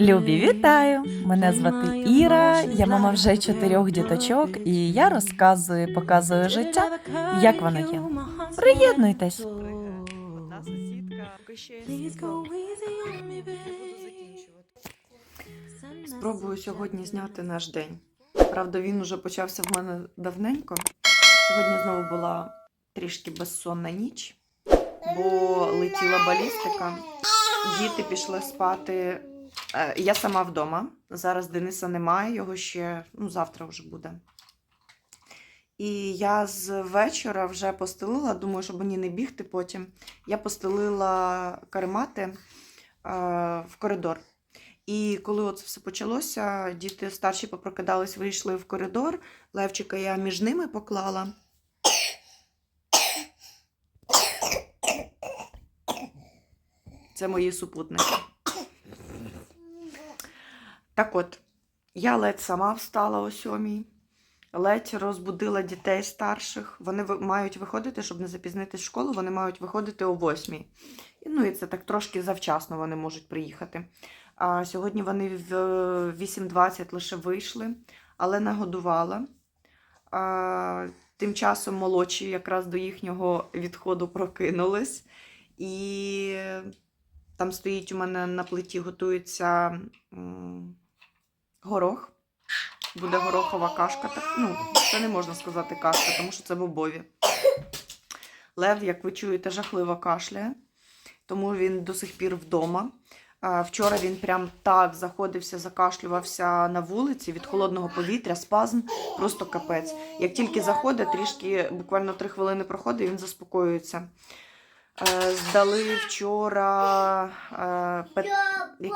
Любі, вітаю! Мене звати Іра, я мама вже чотирьох діточок, і я розказую, показую життя, як воно є. Приєднуйтесь. Спробую сьогодні зняти наш день. Правда, він уже почався в мене давненько. Сьогодні знову була трішки безсонна ніч, бо летіла балістика. Діти пішли спати. Е, Я сама вдома. Зараз Дениса немає, його ще ну, завтра вже буде. І я з вечора вже постелила, думаю, щоб мені не бігти потім. Я постелила каремати е, в коридор. І коли от все почалося, діти старші попрокидались, вийшли в коридор. Левчика я між ними поклала. Це мої супутники. Так от, я ледь сама встала о сьомій, ледь розбудила дітей старших. Вони мають виходити, щоб не запізнитись в школу, вони мають виходити о восьмій. Ну і це так трошки завчасно вони можуть приїхати. А сьогодні вони в 8.20 лише вийшли, але нагодувала. А, тим часом молодші якраз до їхнього відходу прокинулись. І там стоїть у мене на плиті, готується горох. Буде горохова кашка. Так, ну, це не можна сказати кашка, тому що це бобові. Лев, як ви чуєте, жахливо кашляє, тому він до сих пір вдома. Вчора він прям так заходився, закашлювався на вулиці від холодного повітря, спазм, просто капець. Як тільки заходить, трішки, буквально три хвилини проходить, він заспокоюється. Е, Здали вчора е, він,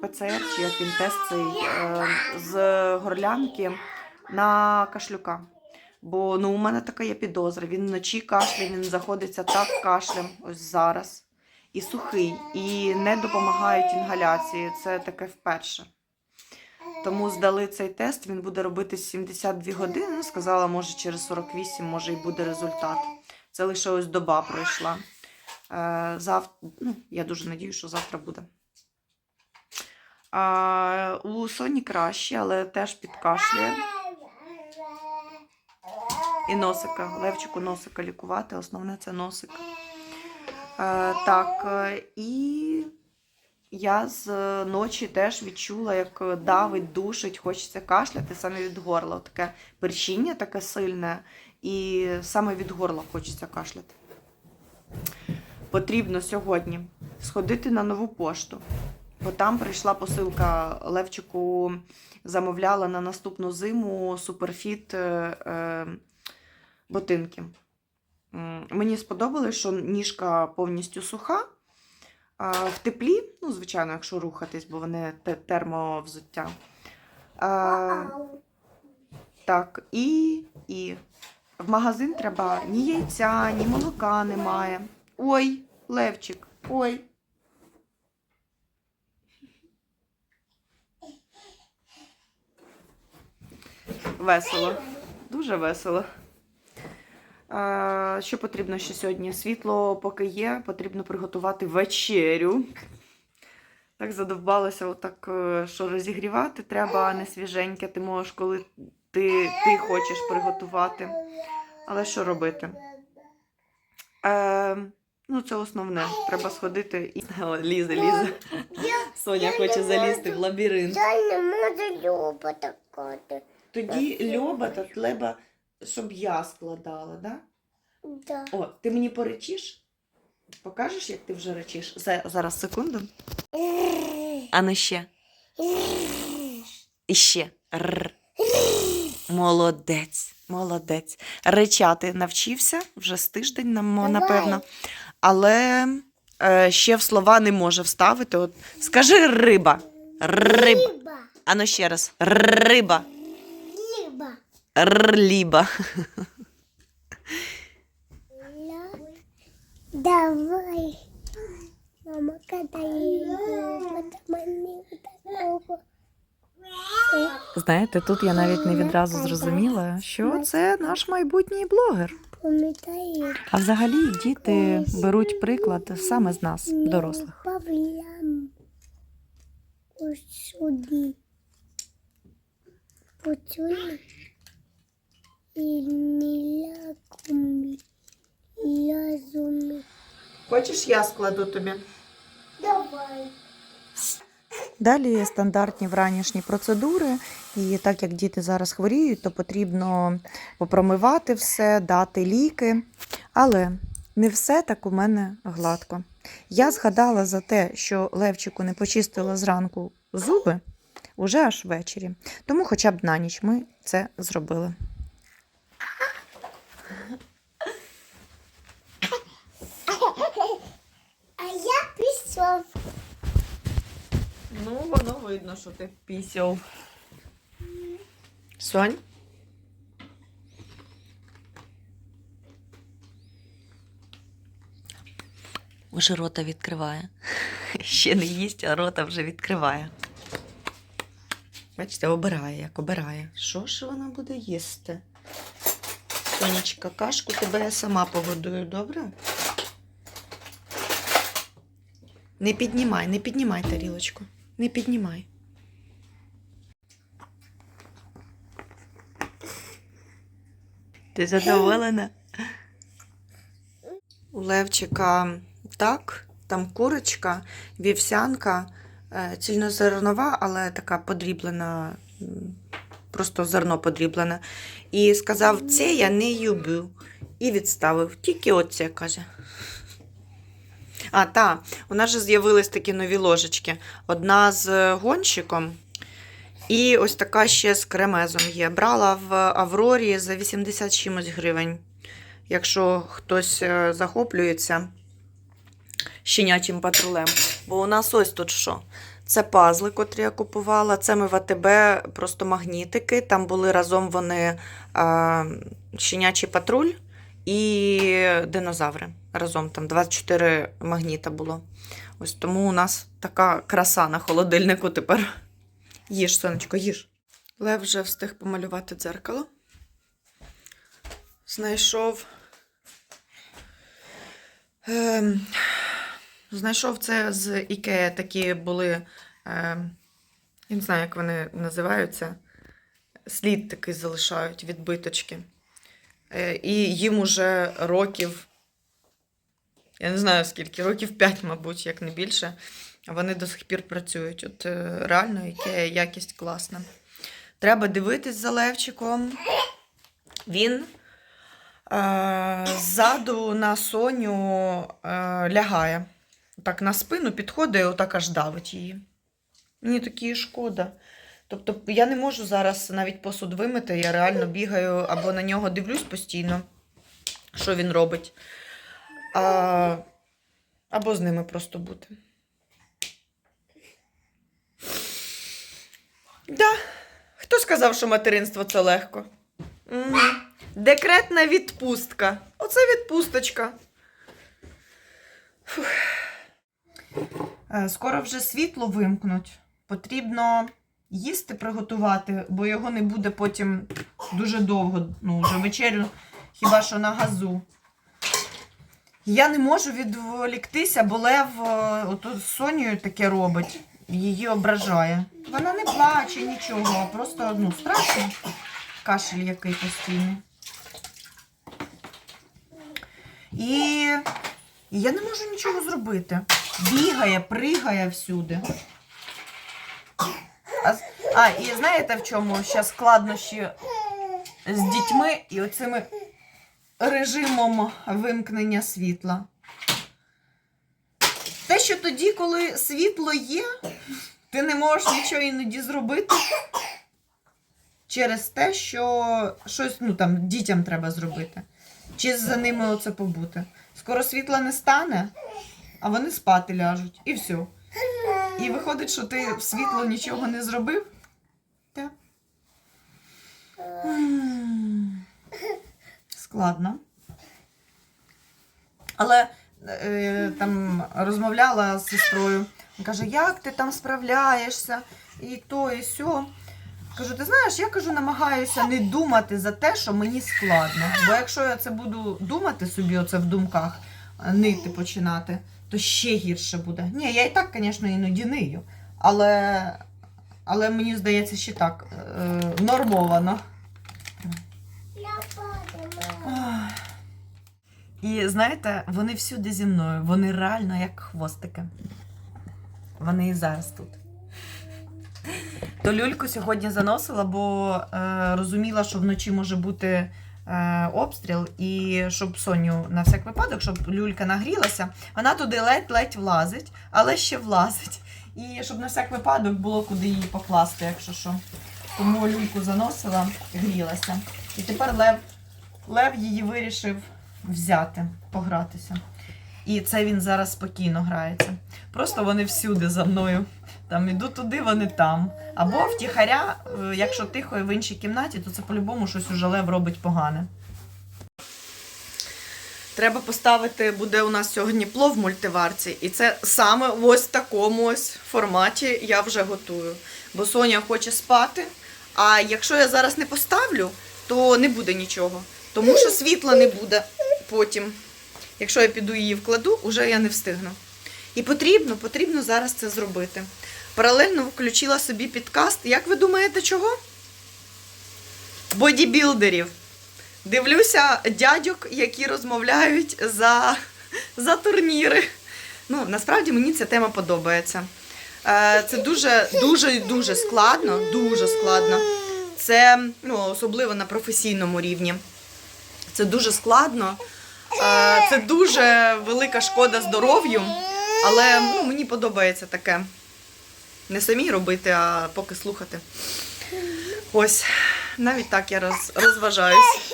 ПЦР, чи як він тест цей е, з горлянки на кашлюка. Бо ну, у мене така є підозра. Він вночі кашляє, він заходиться так кашлем, ось зараз. І сухий, і не допомагають інгаляції. Це таке вперше. Тому здали цей тест, він буде робити 72 години. Сказала, може через 48, може і буде результат. Це лише ось доба пройшла. Е, зав... ну, я дуже надію, що завтра буде. А, у Соні краще, але теж підкашлює. І носика. Левчику носика лікувати. Основне це носик. Е, так, е, і я з ночі теж відчула, як давить, душить, хочеться кашляти саме від горла. Таке першіння таке сильне, і саме від горла хочеться кашляти. Потрібно сьогодні сходити на нову пошту, бо там прийшла посилка Левчику, замовляла на наступну зиму суперфіт е, е, ботинки. Мені сподобалось, що ніжка повністю суха. В теплі, ну, звичайно, якщо рухатись, бо вони термовзуття. А, так, і, і в магазин треба ні яйця, ні молока немає. Ой, Левчик, ой. Весело. Дуже весело. Що потрібно ще сьогодні? Світло поки є, потрібно приготувати вечерю. Так задовбалося, отак, е, що розігрівати треба, а не свіженьке. Ти можеш, коли ти, ти хочеш приготувати. Але що робити? Е, ну, це основне. Треба сходити і лізе, лізе. Соня хоче залізти в лабіринт. Я не можу Люба такати. Тоді льоба та треба, щоб я складала, да? Да. О, ти мені поречиш? Покажеш, як ти вже речиш? За- Зараз секунду. А ну ще. І ще. Р. Молодець, молодець. Речати навчився вже з тиждень, нам- напевно. Але е, ще в слова не може вставити. От, скажи риба. Риба. Ліба. А ну ще раз. Риба. Ліба. Рліба. Давай. Мама, такого. Знаєте, тут я навіть не відразу зрозуміла, що це наш майбутній блогер. А взагалі діти беруть приклад саме з нас, дорослих. Хочеш, я складу тобі? Давай. Далі стандартні вранішні процедури, і так як діти зараз хворіють, то потрібно попромивати все, дати ліки. Але не все так у мене гладко. Я згадала за те, що Левчику не почистила зранку зуби уже аж ввечері. Тому хоча б на ніч ми це зробили. А я пішов. Ну, воно видно, що ти пісяв. Сонь? Уже рота відкриває. Ще не їсть, а рота вже відкриває. Бачите, обирає, як обирає. Що ж вона буде їсти? Сонечка, кашку тебе я сама погодую, добре? Не піднімай, не піднімай тарілочку. Не піднімай. Ти задоволена? У Левчика так, там курочка, вівсянка, е, цільнозернова, але така подріблена, просто зерно подріблене. І сказав, це я не люблю. І відставив. Тільки оце, каже. А, та, у нас же з'явились такі нові ложечки. Одна з гонщиком. І ось така ще з кремезом є. Брала в Аврорі за 80 чимось гривень якщо хтось е, захоплюється щенячим патрулем. Бо у нас ось тут що. Це пазли, котрі я купувала. Це ми в АТБ просто магнітики. Там були разом вони щенячий патруль і динозаври. Разом там 24 магніта було. Ось тому у нас така краса на холодильнику тепер. Їж, сонечко, їж. Лев вже встиг помалювати дзеркало. Знайшов. Ем, знайшов це з Ікея. Такі були. Ем, я не знаю, як вони називаються. Слід такий залишають відбиточки. Е, і їм уже років. Я не знаю скільки, років 5, мабуть, як не більше. Вони до сих пір працюють. От е, реально, Ікея якість класна. Треба дивитись за Левчиком. Він е, ззаду на Соню е, лягає. Так на спину підходить і отак аж давить її. Мені такі шкода. Тобто я не можу зараз навіть посуд вимити, я реально бігаю або на нього дивлюсь постійно, що він робить. А, або з ними просто бути. Да. Хто сказав, що материнство це легко? М, Декретна відпустка. Оце відпусточка. Фух. Е, Скоро вже світло вимкнуть. Потрібно їсти приготувати, бо його не буде потім дуже довго. Ну, вже вечерю, хіба що на газу. Я не можу відволіктися, бо Лев е, з Сонією таке робить. Її ображає. Вона не плаче нічого, просто ну, страшно. Кашель який постійний. І я не можу нічого зробити. Бігає, пригає всюди. А, а і знаєте в чому ще складнощі з дітьми і оцими режимом вимкнення світла? Те, що тоді, коли світло є, ти не можеш нічого іноді зробити через те, що щось ну, там, дітям треба зробити. Чи за ними оце побути. Скоро світла не стане, а вони спати ляжуть. І все. І виходить, що ти в світло нічого не зробив. Так. Складно. Але е, там розмовляла з сестрою. Каже, як ти там справляєшся? І то, і сьо. Кажу, ти знаєш, я кажу, намагаюся не думати за те, що мені складно. Бо якщо я це буду думати собі, оце в думках, нити починати, то ще гірше буде. Ні, я і так, звісно, іноді нию. Але, але мені здається, ще так е, нормовано. І знаєте, вони всюди зі мною. Вони реально як хвостики. Вони і зараз тут. То люльку сьогодні заносила, бо е, розуміла, що вночі може бути е, обстріл, і щоб Соню на всяк випадок, щоб люлька нагрілася, вона туди ледь-ледь влазить, але ще влазить. І щоб на всяк випадок було куди її покласти, якщо що. Тому люльку заносила, грілася. І тепер Лев, Лев її вирішив взяти, погратися. І це він зараз спокійно грається. Просто вони всюди за мною. Там іду туди, вони там. Або втіхаря, е, якщо тихо і в іншій кімнаті, то це по-любому щось уже лев робить погане. Треба поставити, буде у нас сьогодні плов в мультиварці. І це саме в ось такому ось форматі я вже готую. Бо Соня хоче спати. А якщо я зараз не поставлю, то не буде нічого. Тому що світла не буде потім. Якщо я піду її вкладу, уже я не встигну. І потрібно, потрібно зараз це зробити. Паралельно включила собі підкаст. Як ви думаєте, чого? Бодібілдерів. Дивлюся дядьок, які розмовляють за, за турніри. Ну, насправді мені ця тема подобається. Е, Це дуже, дуже, дуже складно, дуже складно. Це ну, особливо на професійному рівні. Це дуже складно. Це дуже велика шкода здоров'ю, але ну, мені подобається таке. Не самі робити, а поки слухати. Ось, навіть так я роз, розважаюсь.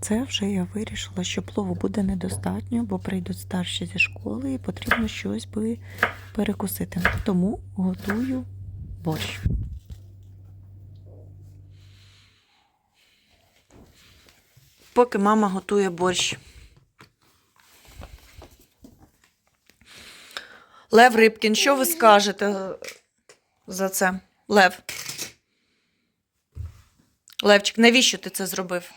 Це вже я вирішила, що плову буде недостатньо, бо прийдуть старші зі школи і потрібно щось би перекусити. Тому готую борщ. Поки мама готує борщ. Лев Рибкін, що ви скажете за це? Лев. Левчик, навіщо ти це зробив?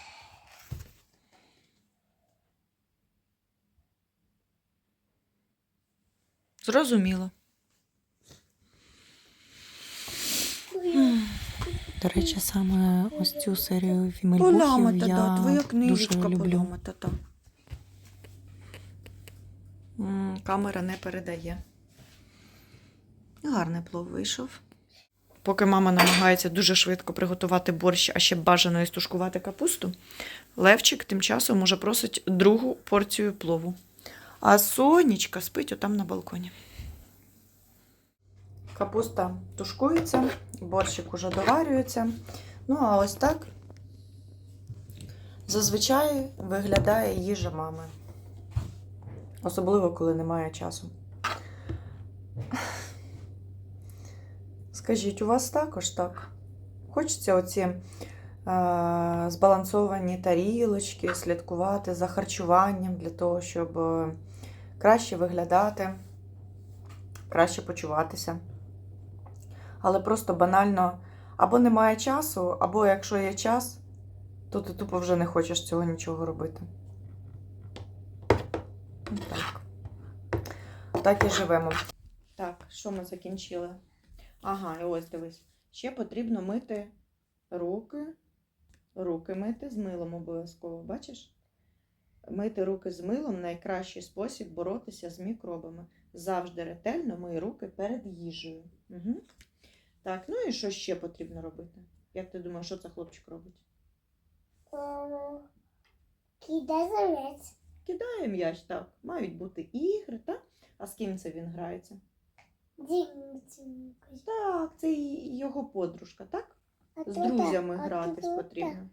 Зрозуміло. До речі, саме ось цю серію фімельбухів я дуже люблю. М, Камера не передає. Гарний плов вийшов. Поки мама намагається дуже швидко приготувати борщ, а ще бажано і стушкувати капусту, Левчик тим часом уже просить другу порцію плову. А сонечка спить отам на балконі. Капуста тушкується, борщик уже доварюється. Ну, а ось так зазвичай виглядає їжа мами. Особливо, коли немає часу. Скажіть, у вас також так? Хочеться оці збалансовані тарілочки, слідкувати за харчуванням для того, щоб е, краще виглядати, краще почуватися. Але просто банально або немає часу, або якщо є час, то ти тупо вже не хочеш цього нічого робити. Так. Так і живемо. Так, що ми закінчили? Ага, і ось дивись. Ще потрібно мити руки. Руки мити з милом обов'язково, бачиш? Мити руки з милом найкращий спосіб боротися з мікробами. Завжди ретельно мий руки перед їжею. Угу. Так, ну і що ще потрібно робити? Як ти думаєш, що це хлопчик робить? Кидай замець. Кидає м'яч, так. Мають бути ігри, так? А з ким це він грається? Дівчинка. Так, це його подружка, так? З друзями гратись потрібно.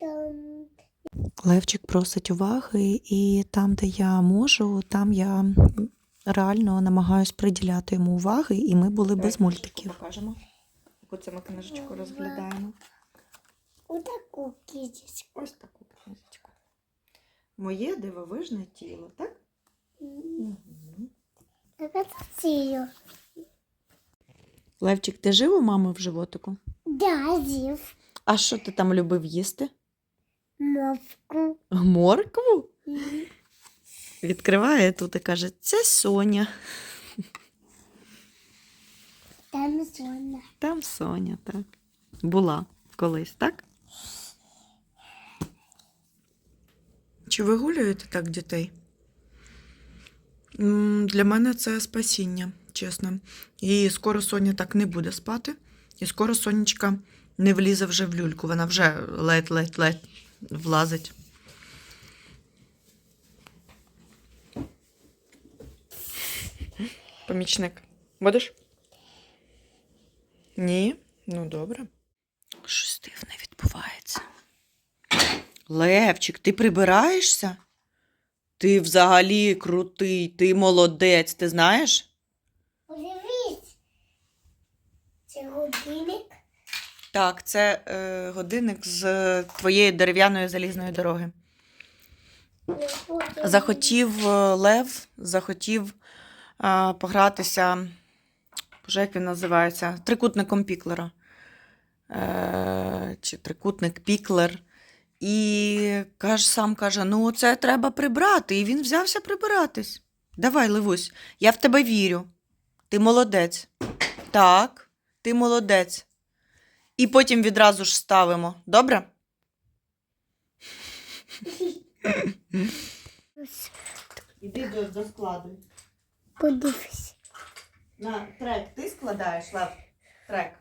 Ем, Левчик просить уваги, і там, де я можу, там я реально намагаюсь приділяти йому уваги, і ми були без мультиків. Покажемо. Яку це ми книжечку розглядаємо. отаку кісточку. Ось таку книжечку. Моє дивовижне тіло, так? Левчик, ти жив у мами в животику? Да. А що ти там любив їсти? Мовку. Моркву? Відкриває тут і каже: це Соня. Там зона. Там Соня, так. Була колись, так? Чи вигулюєте так дітей? М, Для мене це спасіння, чесно. І скоро Соня так не буде спати. І скоро Сонечка не влізе вже в люльку. Вона вже ледь-ледь-ледь влазить. Помічник. Будеш? Ні? Ну, добре. Щось дивне відбувається. Левчик, ти прибираєшся? Ти взагалі крутий, ти молодець, ти знаєш? Подивись. Це годинник. Так, це е, годинник з твоєї дерев'яної залізної дороги. Захотів е, Лев, захотів е, погратися, боже, як він називається? Трикутником Піклера. Е, чи трикутник Піклер. І каже, сам каже: ну, це треба прибрати. І він взявся прибиратись. Давай, Левусь, я в тебе вірю. Ти молодець. Так, ти молодець. І потім відразу ж ставимо. Добре? Іди до, до складу. Подивись. На трек. Ти складаєш, Лев? Трек.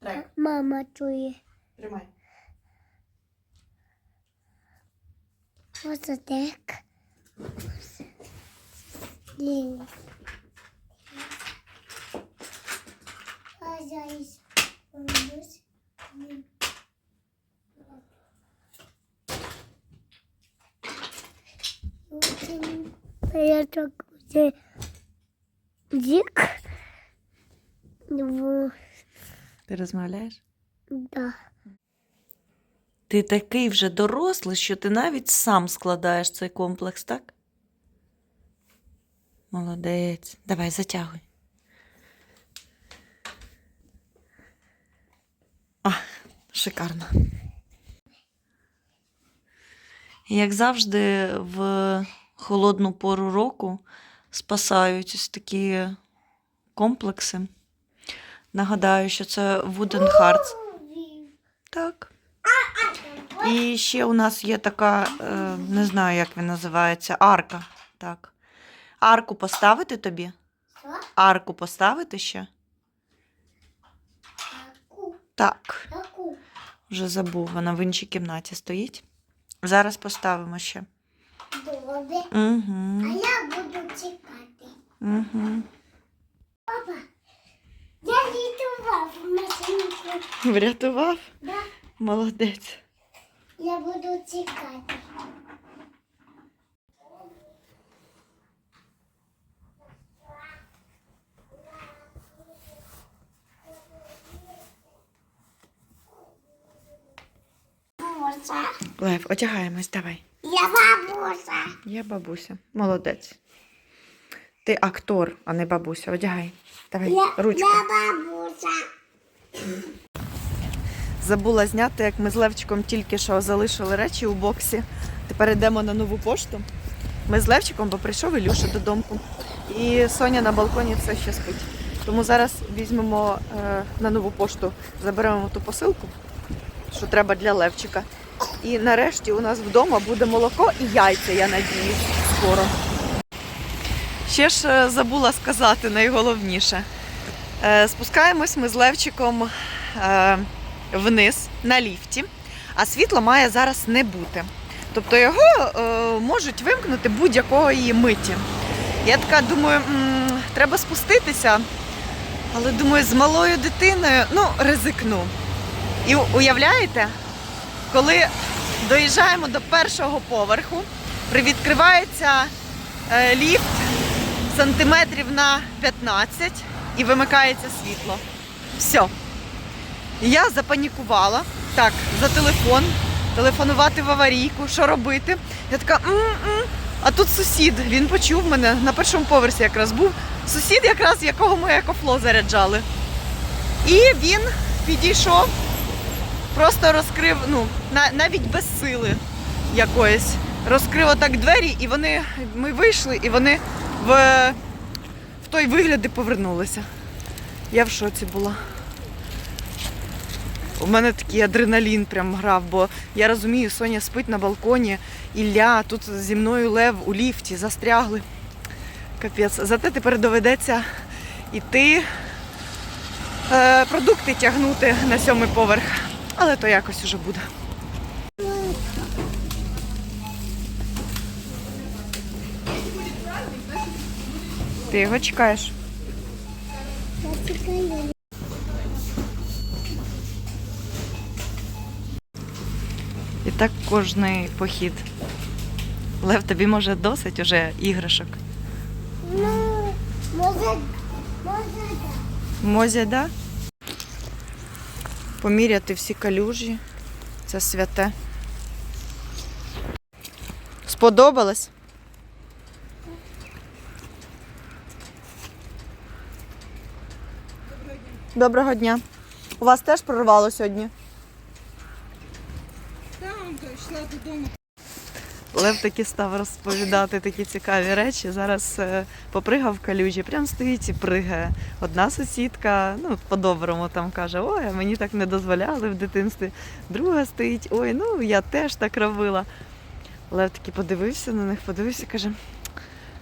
Трек. Мама чує. Тримай. Ось так. Лінь. Порядок буде дік. Ти розмовляєш? Да. Ти такий вже дорослий, що ти навіть сам складаєш цей комплекс, так? Молодець. Давай, затягуй. А, шикарно. Як завжди, в холодну пору року спасають ось такі комплекси. Нагадаю, що це Wooden Hearts. Так. І ще у нас є така, е, не знаю, як він називається, арка. Так. Арку поставити тобі? Арку поставити ще? Так. Вже забув, вона в іншій кімнаті стоїть. Зараз поставимо ще. Добре. А Угу. я буду чекати. Угу. Папа, я рятував машинку. Врятував? Да? Молодець. Я буду чекати. Бабуся. Лев, одягаємось, давай. Я бабуся. Я бабуся. Молодець. Ти актор, а не бабуся. Одягай. Давай, Я, ручку. я бабуся. Забула зняти, як ми з Левчиком тільки що залишили речі у боксі. Тепер йдемо на нову пошту. Ми з Левчиком, бо прийшов Ілюша додому. І Соня на балконі все ще спить. Тому зараз візьмемо е, на нову пошту, заберемо ту посилку, що треба для Левчика. І нарешті у нас вдома буде молоко і яйця, я надіюсь, скоро. Ще ж е, забула сказати найголовніше. Е, Спускаємось ми з Левчиком е, вниз на ліфті, а світла має зараз не бути. Тобто його можуть вимкнути будь-якої миті. Я така думаю, треба спуститися, але думаю, з малою дитиною ну, ризикну. І уявляєте, коли доїжджаємо до першого поверху, привідкривається е, ліфт сантиметрів на 15 і вимикається світло. Все. Я запанікувала. Так, за телефон телефонувати в аварійку, що робити. Я така, м-м. а тут сусід, він почув мене на першому поверсі якраз був. Сусід, якраз якого ми екофло заряджали. І він підійшов, просто розкрив, ну, на- навіть без сили якоїсь. Розкрив отак двері, і вони, ми вийшли, і вони в, в той вигляд і повернулися. Я в шоці була. У мене такий адреналін прям грав, бо я розумію, Соня спить на балконі, Ілля, тут зі мною лев у ліфті, застрягли. Капець. Зате тепер доведеться йти е, продукти тягнути на сьомий поверх. Але то якось уже буде. Ти його чекаєш? Я чекаю. І так кожний похід. Лев, тобі може досить уже іграшок. Ну, може, може, Мозя, да? Поміряти всі калюжі. Це святе. Сподобалось? Доброго дня. У вас теж прорвало сьогодні? Лев таки став розповідати такі цікаві речі. Зараз е, попригав в калюжі, прям стоїть і пригає. Одна сусідка, ну по-доброму там каже: Ой, мені так не дозволяли в дитинстві. Друга стоїть, ой, ну я теж так робила. Лев таки подивився на них, подивився, каже: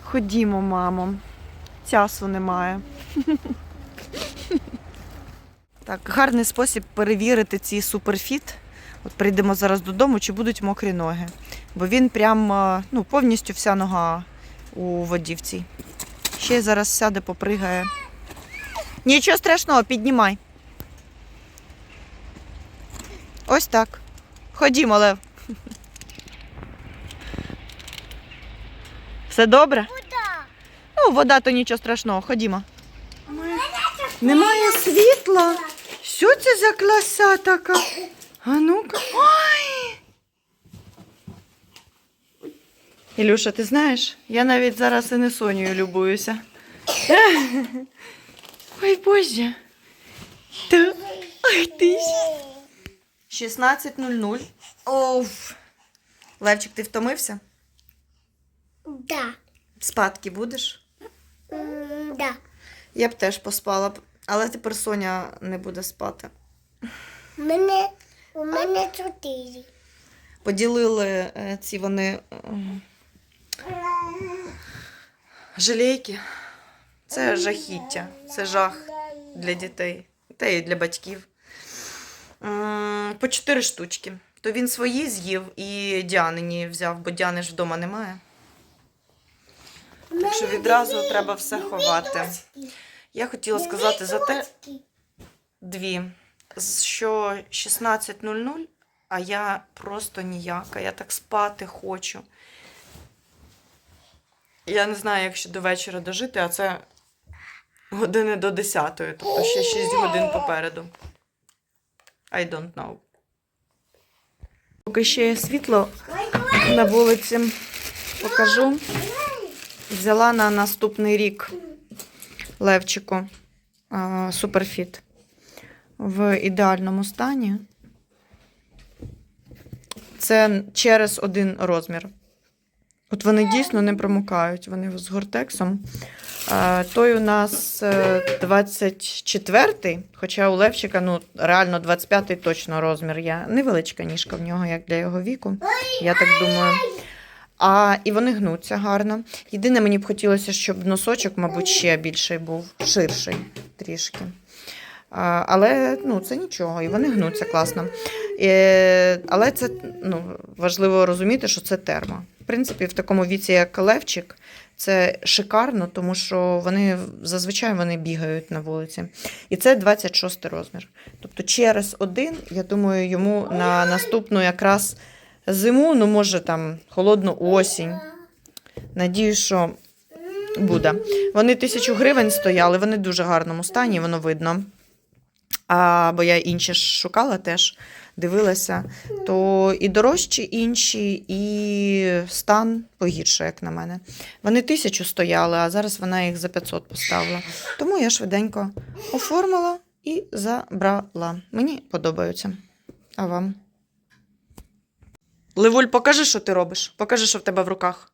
Ходімо, мамо, часу немає. Так, гарний спосіб перевірити ці суперфіт. От прийдемо зараз додому, чи будуть мокрі ноги. Бо він прям е, ну, повністю вся нога у воді в цій. Ще й зараз сяде, попригає. Нічого страшного, піднімай. Ось так. Ходімо, Лев. Все добре? Вода. Ну, вода то нічого страшного, ходімо. Немає світла. Що це за класа така? А ну-ка. Ой! Ілюша, ти знаєш, я навіть зараз і не Сонію любуюся. Ой, Боже. Та... Ой, ти. ж. 16.00. Оф. Левчик, ти втомився? да, Спадки будеш? М, да. Я б теж поспала б, але тепер Соня не буде спати. Мене, у мене чотири. Поділили е, ці вони е, жалейки. Це жахіття, це жах для дітей, та й для батьків. По чотири штучки. То він свої з'їв і Діанині взяв, бо Діани ж вдома немає. Так що відразу треба все ховати. Я хотіла сказати за те, дві, що 16.00, а я просто ніяка. Я так спати хочу. Я не знаю, як ще до вечора дожити, а це години до 10, тобто ще 6 годин попереду. I don't know. Поки ще є світло на вулиці, покажу. Взяла на наступний рік Левчику Суперфіт в ідеальному стані. Це через один розмір. От вони дійсно не промокають, вони з гортексом. Е, Той у нас 24-й, хоча у Левчика ну, реально 25-й точно розмір є. Невеличка ніжка в нього, як для його віку, я так думаю. А, і вони гнуться гарно. Єдине, мені б хотілося, щоб носочок, мабуть, ще більший був, ширший трішки. Але ну, це нічого, і вони гнуться класно. Але це ну, важливо розуміти, що це термо. В принципі, в такому віці, як Левчик, це шикарно, тому що вони зазвичай вони бігають на вулиці. І це 26 розмір. Тобто через один, я думаю, йому на наступну якраз зиму, ну може там холодну осінь. Надіюсь, що буде. Вони тисячу гривень стояли, вони в дуже гарному стані, воно видно. А, бо я інші ж шукала теж, дивилася, то і дорожчі інші, і стан погірше, як на мене. Вони тисячу стояли, а зараз вона їх за 500 поставила. Тому я швиденько оформила і забрала. Мені подобаються. А вам? Ливуль, покажи, що ти робиш. Покажи, що в тебе в руках.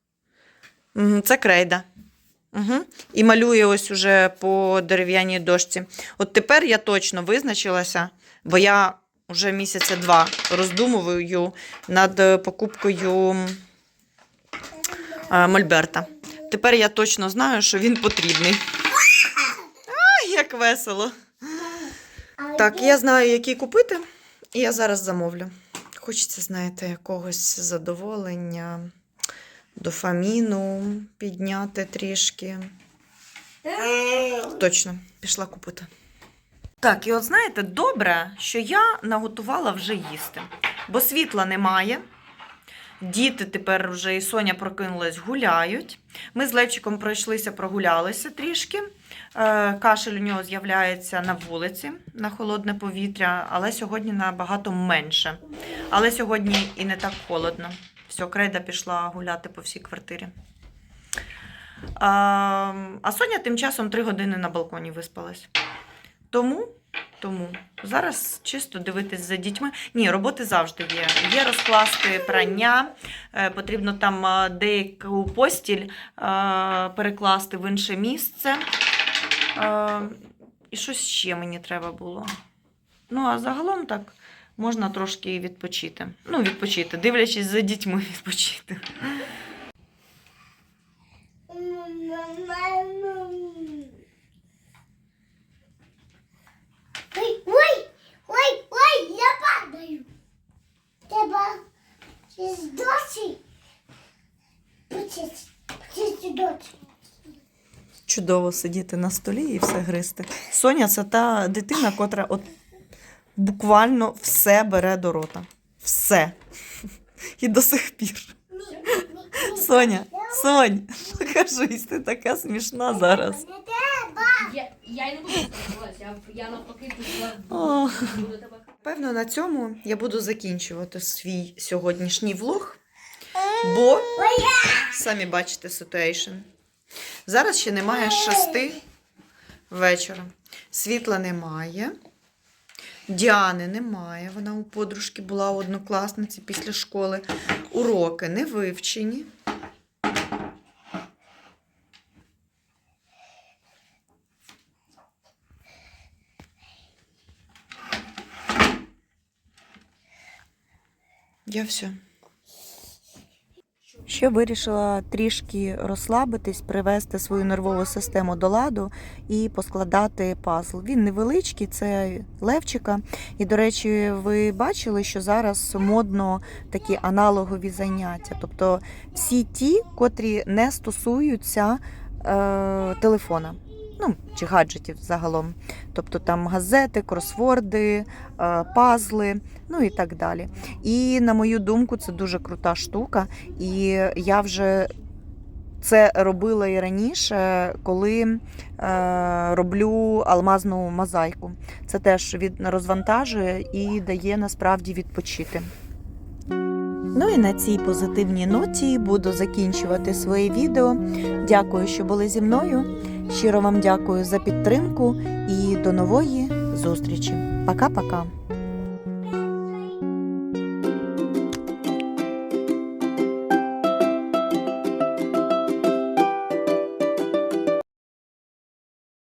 Це крейда. Угу. І малює ось уже по дерев'яній дошці. От тепер я точно визначилася, бо я вже місяця два роздумую над е, покупкою е, Мольберта. Тепер я точно знаю, що він потрібний. Ай, як весело. Так, я знаю, який купити, і я зараз замовлю. Хочеться, знаєте, якогось задоволення, дофаміну підняти трішки. Точно, пішла купити. Так, і от знаєте, добре, що я наготувала вже їсти, бо світла немає. Діти тепер вже і Соня прокинулась, гуляють. Ми з Левчиком пройшлися, прогулялися трішки. Е, Кашель у нього з'являється на вулиці на холодне повітря, але сьогодні набагато менше. Але сьогодні і не так холодно. Все, крейда пішла гуляти по всій квартирі. А, а Соня тим часом три години на балконі виспалась. Тому, тому зараз чисто дивитись за дітьми. Ні, роботи завжди є. Є розкласти прання, е, потрібно там е, деяку постіль е, перекласти в інше місце. І щось ще мені треба було. Ну, а загалом так можна трошки відпочити. Ну, відпочити, дивлячись за дітьми відпочити. Ой, ой, ой, ой, я падаю. Треба з досі. Почись досі. Чудово сидіти на столі і все гристи. Соня це та дитина, котра от буквально все бере до рота. Все. І до сих пір. Соня, Сонь, покажись, ти така смішна зараз. Не треба. Я, я не буду я, я навпаки пішла. Певно, на цьому я буду закінчувати свій сьогоднішній влог, бо самі бачите ситуейшн. Зараз ще немає шести вечора. Світла немає. Діани немає. Вона у подружки була у однокласниці після школи. Уроки не вивчені. Я все. Ще вирішила трішки розслабитись, привести свою нервову систему до ладу і поскладати пазл. Він невеличкий, це левчика. І, до речі, ви бачили, що зараз модно такі аналогові заняття. Тобто всі ті, котрі не стосуються е, телефона. Ну, чи гаджетів загалом. Тобто там газети, кросворди, е, пазли, ну і так далі. І на мою думку, це дуже крута штука. І я вже це робила і раніше, коли е, роблю алмазну мозаїку. Це теж від розвантажує і дає насправді відпочити. Ну і на цій позитивній ноті буду закінчувати своє відео. Дякую, що були зі мною. Щиро вам дякую за підтримку і до нової зустрічі. Пока-пока.